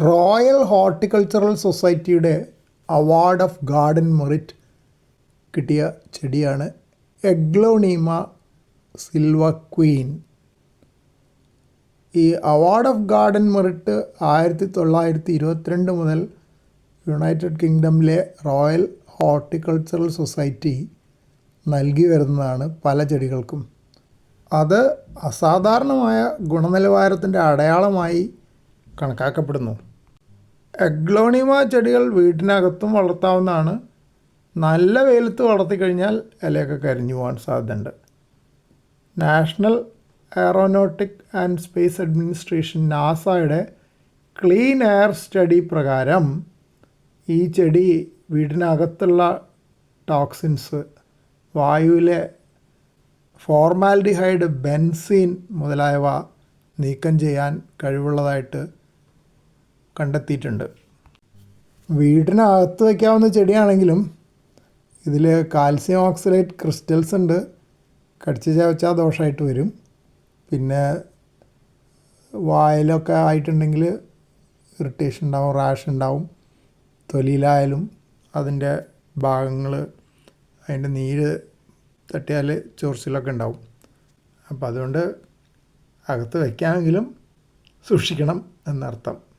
Royal horticultural society award of garden merit കിട്ടിയ ചെടിയാണ് aglaonema Silva Queen. ഈ award of garden merit ആയിരത്തി തൊള്ളായിരത്തി ഇരുപത്തിരണ്ട് മുതൽ യുണൈറ്റഡ് കിങ്ഡമിലെ റോയൽ ഹോർട്ടിക്കൾച്ചറൽ സൊസൈറ്റി നൽകി വരുന്നതാണ് പല ചെടികൾക്കും. അത് അസാധാരണമായ ഗുണനിലവാരത്തിന്റെ അടയാളമായി കണക്കാക്കപ്പെടുന്നു. എഗ്ലോണിമ ചെടികൾ വീട്ടിനകത്തും വളർത്താവുന്നതാണ്. നല്ല വെയിലത്ത് വളർത്തിക്കഴിഞ്ഞാൽ ഇലയൊക്കെ കരിഞ്ഞു പോകാൻ സാധ്യതയുണ്ട്. National aeronautic and space administration നാസയുടെ ക്ലീൻ എയർ സ്റ്റഡി പ്രകാരം ഈ ചെടി വീടിനകത്തുള്ള ടോക്സിൻസ് വായുവിലെ ഫോർമാൽഡിഹൈഡ് ബെൻസീൻ മുതലായവ നീക്കം ചെയ്യാൻ കഴിവുള്ളതായിട്ട് കണ്ടെത്തിയിട്ടുണ്ട്. വീടിനകത്ത് വയ്ക്കാവുന്ന ചെടിയാണെങ്കിലും ഇതിൽ കാൽസ്യം ഓക്സലേറ്റ് ക്രിസ്റ്റൽസ് ഉണ്ട്. കടിച്ച് ചവച്ചാൽ ദോഷമായിട്ട് വരും. പിന്നെ വായലൊക്കെ ആയിട്ടുണ്ടെങ്കിൽ ഇറിറ്റേഷൻ ഉണ്ടാവും റാഷ് ഉണ്ടാവും. തൊലിയിലായാലും അതിന്റെ ഭാഗങ്ങൾ അതിന്റെ നീര് തട്ടിയാൽ ചൊറിച്ചിലൊക്കെ ഉണ്ടാവും. അപ്പോൾ അതുകൊണ്ട് അകത്ത് വയ്ക്കാമെങ്കിലും സൂക്ഷിക്കണം എന്നർത്ഥം.